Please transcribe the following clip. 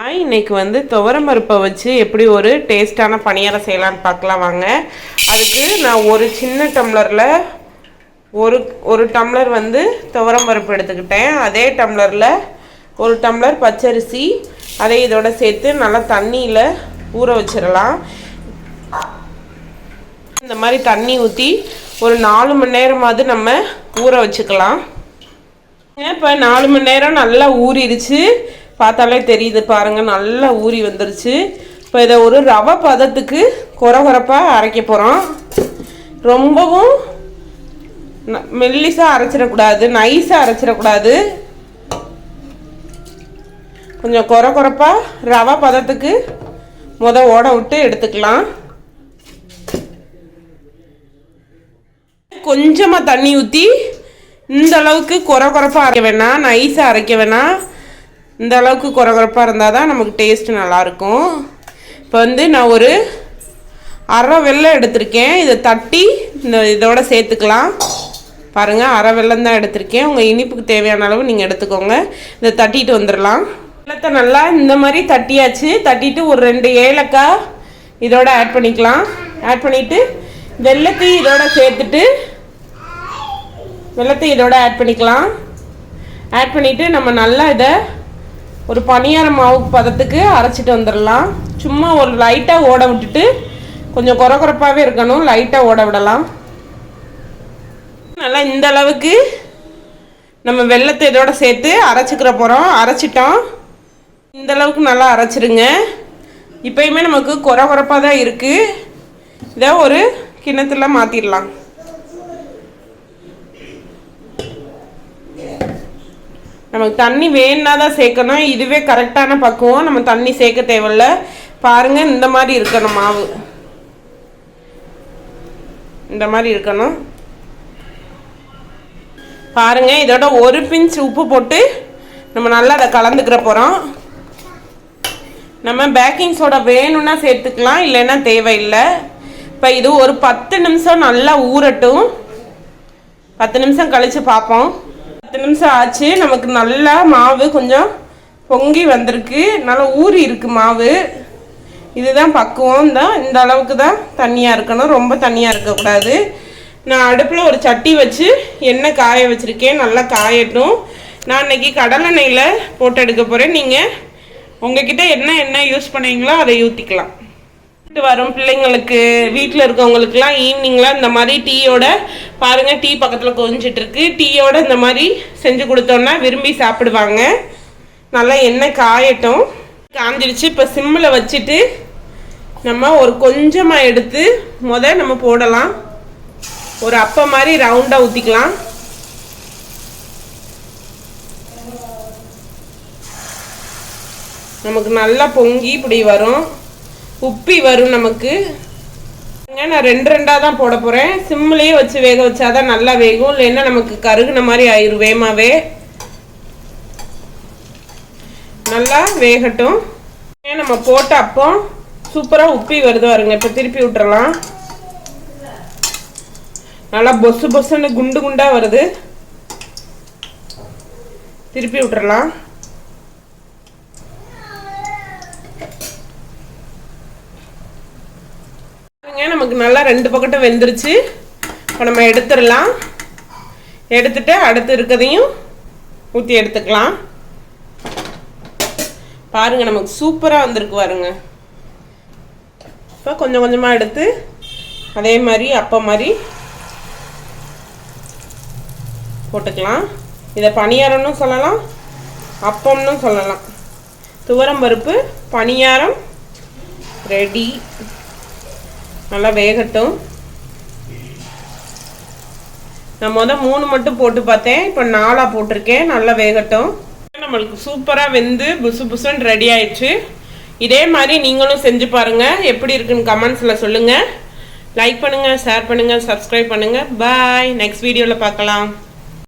Hi இன்னைக்கு வந்து துவரம் பருப்பை வச்சு எப்படி ஒரு டேஸ்டான பணியாரம் செய்யலான்னு பார்க்கலாம் வாங்க. அதுக்கு நான் ஒரு சின்ன டம்ளரில் ஒரு ஒரு டம்ளர் வந்து துவரம் பருப்பு எடுத்துக்கிட்டேன். அதே டம்ளரில் ஒரு டம்ளர் பச்சரிசி அதை இதோட சேர்த்து நல்லா தண்ணியில் ஊற வச்சிடலாம். இந்த மாதிரி தண்ணி ஊற்றி ஒரு நாலு மணி நேரமாவது நம்ம ஊற வச்சுக்கலாம். இப்போ நாலு மணி நேரம் நல்லா ஊறிடுச்சு. பார்த்தாலே தெரியுது பாருங்க நல்லா ஊறி வந்துருச்சு. இப்போ இதை ஒரு ரவை பதத்துக்கு குறை குறைப்பாக அரைக்க போகிறோம் ரொம்பவும் மெல்லிசாக அரைச்சிடக்கூடாது நைஸாக அரைச்சிடக்கூடாது. கொஞ்சம் குறை குறைப்பாக ரவை பதத்துக்கு முத ஓட விட்டு எடுத்துக்கலாம். கொஞ்சமாக தண்ணி ஊற்றி இந்த அளவுக்கு குறை குறைப்பாக அரைக்க வேணாம் நைஸாக அரைக்க வேணாம். இந்த அளவுக்கு குறகுறப்பாக இருந்தால் தான் நமக்கு டேஸ்ட் நல்லாயிருக்கும். இப்போ வந்து நான் ஒரு அரை வெல்லம் எடுத்திருக்கேன். இதை தட்டி இந்த இதோட சேர்த்துக்கலாம். பாருங்கள் அரை வெல்லம் தான் எடுத்திருக்கேன். உங்கள் இனிப்புக்கு தேவையான அளவு நீங்கள் எடுத்துக்கோங்க. இதை தட்டிட்டு வந்துடலாம். வெள்ளத்தை நல்லா இந்த மாதிரி தட்டியாச்சு. தட்டிட்டு ஒரு ரெண்டு ஏலக்காய் இதோட ஆட் பண்ணிக்கலாம். ஆட் பண்ணிவிட்டு வெள்ளத்தையும் இதோட சேர்த்துட்டு வெள்ளத்தை இதோட ஆட் பண்ணிக்கலாம். ஆட் பண்ணிவிட்டு நம்ம நல்லா இதை ஒரு பனியார மாவு பதத்துக்கு அரைச்சிட்டு வந்துடலாம். சும்மா ஒரு லைட்டாக ஓட விட்டுட்டு கொஞ்சம் குறை குறைப்பாகவே இருக்கணும். லைட்டாக ஓட விடலாம். நல்லா இந்த அளவுக்கு நம்ம வெள்ளத்தை இதோட சேர்த்து அரைச்சிக்கிற போகிறோம் அரைச்சிட்டோம். இந்த அளவுக்கு நல்லா அரைச்சிருங்க. இப்பயுமே நமக்கு குறை குறைப்பாக தான் இருக்குது இதை ஒரு கிண்ணத்தில் மாற்றிடலாம் நமக்கு தண்ணி வேணுன்னா தான் சேர்க்கணும். இதுவே கரெக்டான பக்குவம். நம்ம தண்ணி சேர்க்க தேவையில்ல. பாருங்க இந்த மாதிரி இருக்கணும் மாவு. இந்த மாதிரி இருக்கணும். பாருங்க இதோட ஒரு பிஞ்ச் உப்பு போட்டு நம்ம நல்லா அதை கலந்துக்கிற போகிறோம் நம்ம பேக்கிங் சோடா வேணும்னா சேர்த்துக்கலாம் இல்லைன்னா தேவையில்லை. இப்போ இது ஒரு பத்து நிமிஷம் நல்லா ஊறட்டும். பத்து நிமிஷம் கழித்து பார்ப்போம். பத்து நிமிஷம் ஆச்சு. நமக்கு நல்லா மாவு கொஞ்சம் பொங்கி வந்திருக்கு. நல்லா ஊறி இருக்கு மாவு. இதுதான் பக்குவம் தான். இந்த அளவுக்கு தான் தண்ணியாக இருக்கணும். ரொம்ப தண்ணியாக இருக்கக்கூடாது. நான் அடுப்பில் ஒரு சட்டி வச்சு எண்ணெய் காய வச்சுருக்கேன். நல்லா காயட்டும். நான் இன்றைக்கி கடலெண்ணெயில் போட்டு எடுக்க போகிறேன் நீங்கள் உங்ககிட்ட என்ன எண்ணெய் யூஸ் பண்ணீங்களோ அதை ஊற்றிக்கலாம் வரும் பிள்ளைங்களுக்கு வீட்டில் இருக்கவங்களுக்குலாம் ஈவினிங்லாம் இந்த மாதிரி டீயோட பாருங்க டீ பக்கத்தில் கொஞ்சிட்டு இருக்கு டீயோட இந்த மாதிரி செஞ்சு கொடுத்தோம்னா விரும்பி சாப்பிடுவாங்க. நல்லா எண்ணெய் காயட்டும். காஞ்சிடுச்சு இப்போ சிம்மில் வச்சுட்டு நம்ம ஒரு கொஞ்சமாக எடுத்து முத நம்ம போடலாம். ஒரு அப்பம் மாதிரி ரவுண்டாக ஊற்றிக்கலாம் நமக்கு நல்லா பொங்கி இப்படி வரும். உப்பி வரும் நமக்கு. நான் ரெண்டு ரெண்டாக தான் போட போகிறேன் சிம்லேயே வச்சு வேக வச்சா தான் நல்லா வேகும். இல்லைன்னா நமக்கு கருகுன மாதிரி ஆயிரும் வேமாவே. நல்லா வேகட்டும். ஏன் நம்ம போட்ட அப்போ சூப்பராக உப்பி வருது வருங்க இப்போ திருப்பி விட்டுறலாம் நல்லா பொசு பொசுன்னு குண்டு குண்டாக வருது. திருப்பி விட்டுறலாம் பாருங்க நமக்கு நல்லா ரெண்டு பக்கட்டும் வெந்துருச்சு. இப்போ நம்ம எடுத்துடலாம். எடுத்துட்டு அடுத்து இருக்கதையும் ஊற்றி எடுத்துக்கலாம். பாருங்க நமக்கு சூப்பராக வந்திருக்கு பாருங்க. இப்போ கொஞ்சம் கொஞ்சமாக எடுத்து அதே மாதிரி அப்பம் மாதிரி போட்டுக்கலாம். இதை பணியாரம்னு சொல்லலாம் அப்பம்னு சொல்லலாம். துவரம் பருப்பு பணியாரம் ரெடி. நல்லா வேகட்டும். நான் மொதல் மூணு மட்டும் போட்டு பார்த்தேன். இப்போ நாலாக போட்டிருக்கேன். நல்லா வேகட்டும். நம்மளுக்கு சூப்பராக வெந்து புசு புசுன்னு ரெடி ஆயிடுச்சு. இதே மாதிரி நீங்களும் செஞ்சு பாருங்கள் எப்படி இருக்குன்னு கமெண்ட்ஸில் சொல்லுங்கள் லைக் பண்ணுங்கள் ஷேர் பண்ணுங்கள் சப்ஸ்கிரைப் பண்ணுங்கள் பாய் நெக்ஸ்ட் வீடியோவில் பார்க்கலாம்.